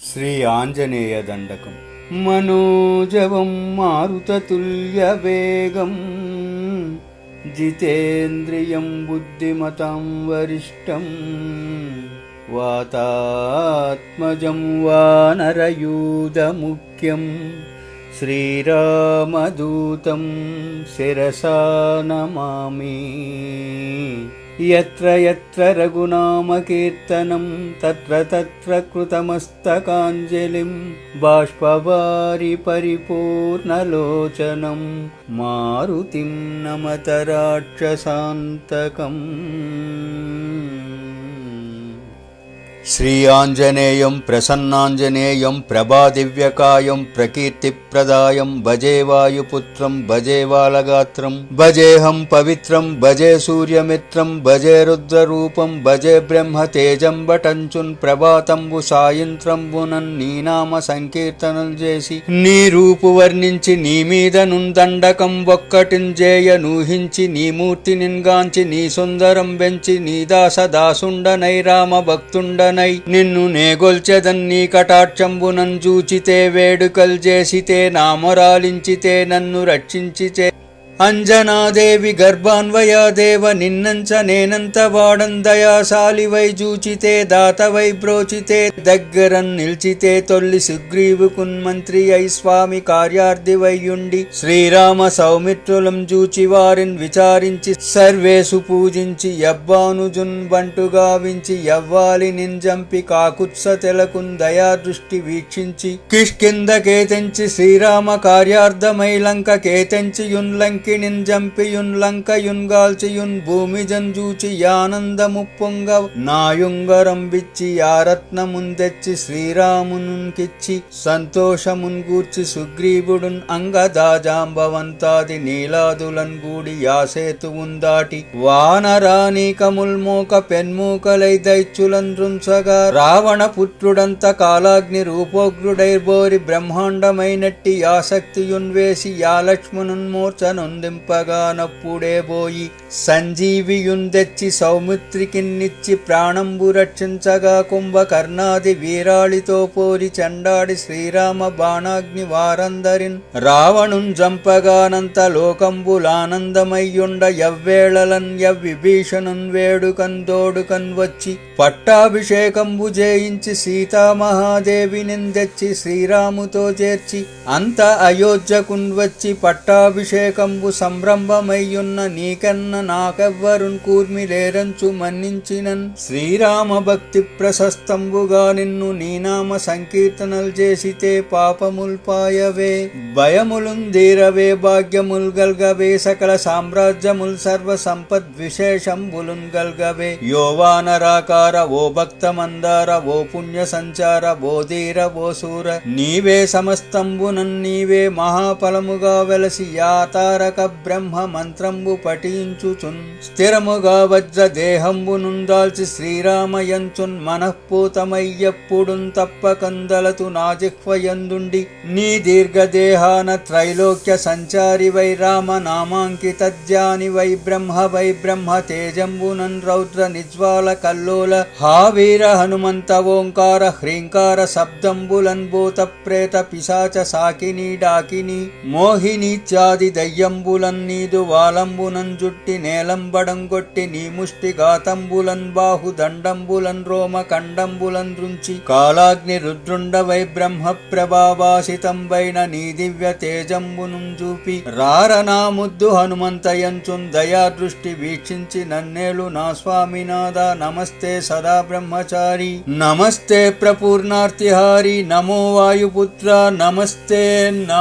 श्री आञ्जनेय दण्डकम् मनोजवं मारुततुल्यवेगम्। जितेन्द्रियं बुद्धिमतं वरिष्ठम्। वातात्मजं वा नरयूदमुख्यम्। श्रीरामदूतं शिरसा न నమామి యత్ర యత్ర రఘునామకీర్తనం తత్ర తత్ర కృతమస్తకాంజలిం బాష్పవారి పరిపూర్ణలోచనం మారుతిం నమత రాక్షసాంతకం శ్రీ ఆంజనేయం ప్రసన్నాంజనేయం ప్రభాదివ్యకాయం ప్రకీర్తిప్రదాయం భజే వాయుపుత్రం భజే బాలగాత్రం భజేహం పవిత్రం భజే సూర్యమిత్రం భజే రుద్రరూపం భజే బ్రహ్మ తేజం బటంచున్ ప్రభాతంబు సాయంత్రంబునన్ నీనామ సంకీర్తనలు చేసి నీ రూపు వర్ణించి నీ మీద నుందండకం ఒక్కటింజేయ నూహించి నీ మూర్తి నిన్గాంచి నీ సుందరం వెంచి నీ దాస దాసుండనై రామ భక్తుండనై నిన్ను నేగొల్చెదన్ కటాక్షంబునంజూచితే కటాక్షంబునం వేడుకల్ చేసితే నామరాలించితే నన్ను రక్షించితే. అంజనాదేవి గర్భాన్వయాదేవ నిన్నంచ నేనంత వాడం దయాశాలివై జూచితే దాతవై బ్రోచితే దగ్గరన్ నిల్చితే తొల్లి సుగ్రీవుకున్ మంత్రి అయి స్వామి కార్యార్థివయ్యుండి శ్రీరామ సౌమిత్రులం జూచి వారిన్ విచారించి సర్వేసు పూజించి యవ్వానుజున్ బంటు గావించి యవ్వాలి నింజంపి కాకుత్స తెలకున్ దయా దృష్టి వీక్షించి కిష్కింద కేతెంచి శ్రీరామ కార్యార్థమైలంక కేతెంచి యున్ లంకిణిన్ జంపియున్ లంకయున్ గాల్చియున్ భూమి జంజూచి యానందము పొంగ నాయుంగరం బిచ్చి యారత్నమున్ తెచ్చి శ్రీరామునుకిచ్చి సంతోషమున్ గూర్చి సుగ్రీవుడున్ అంగదాజాంబవంతాది నీలాదులన్ గూడి యాసేతువున్ దాటి వానరానీకముల్ మోక పెన్మూకలై దైత్యులన్ రుంచగా రావణ పుత్రుడంత కాలాగ్ని రూపోగ్రుడైర్బోరి బ్రహ్మాండమైనట్టి యాశక్తియున్ వేసి ఆనందింపగానప్పుడే పోయి సంజీవియుందెచ్చి సౌమిత్రికిన్నిచ్చి ప్రాణంబు రక్షించగా కుంభకర్ణాది వీరాళితో పోరి చండాడి శ్రీరామ బాణాగ్ని వారందరిన్ రావణున్ జంపగానంత లోకంబులానందమయ్యుండ ఎవ్వేళలన్ విభీషణున్ వేడుకన్ దోడుకన్ వచ్చి పట్టాభిషేకంబు జయించి సీతామహాదేవిని తెచ్చి శ్రీరాముతో చేర్చి అంత అయోధ్యకున్ వచ్చి పట్టాభిషేకంబు సంరంభమయ్యున్న నీకన్న నాకెవ్వరున్ కూర్మి లేరంచు మన్నించినన్. శ్రీరామ భక్తి ప్రశస్తంబుగా నిన్ను నీనామ సంకీర్తనలు చేసితే పాపముల్పాయవే భయములున్ ధీరవే భాగ్యముల్ గల్గవే సకల సామ్రాజ్యముల్ సర్వ సంపద్ విశేషంబులున్ గల్గవే యోవానరాకార ఓ భక్త మందార ఓ పుణ్య సంచార ఓ ధీర ఓ సూర. నీవే సమస్తంబునన్ నీవే మహాఫలముగా వెలసి యాతారక బ్రహ్మ మంత్రంబు పఠించుచున్ స్థిరముగా వజ్ర దేహంబు నుందాల్చి శ్రీరామయంచున్ మనఃపూతమయ్యప్పుడున్ తప్పకందలతు నాజిహ్వయందుండి నీ దీర్ఘదేహాన త్రైలోక్య సంచారి వై రామ నామాంకిత ధ్యాని వై బ్రహ్మ వై బ్రహ్మ తేజంబునన్ రౌద్ర నిజ్వాల కల్లోల హావీర హనుమంత ఓంకార హ్రీంకార శబ్దంబులన్ భూత ప్రేత పిశాచ సాకిని డాకిని మోహినీత్యాది దయ్యంబులన్ నీదు వాలంబునన్ జుట్టి నేలంబడంగొట్టి నీ ముష్టి గాతంబులన్ బాహు దండంబులన్ రోమ కండంబులన్ రుంచి కాలాగ్ని రుద్రుండవై బ్రహ్మ ప్రభావాసితం వైన నీ దివ్య తేజంబును చూపి రారనా ముద్దు హనుమంతయంచున్ దయా దృష్టి వీక్షించి నన్నేలు నా స్వామినాథ నమస్తే సదా బ్రహ్మచారి నమస్తే ప్రపూర్ణార్తిహారి నమో వాయుపుత్ర నమస్తే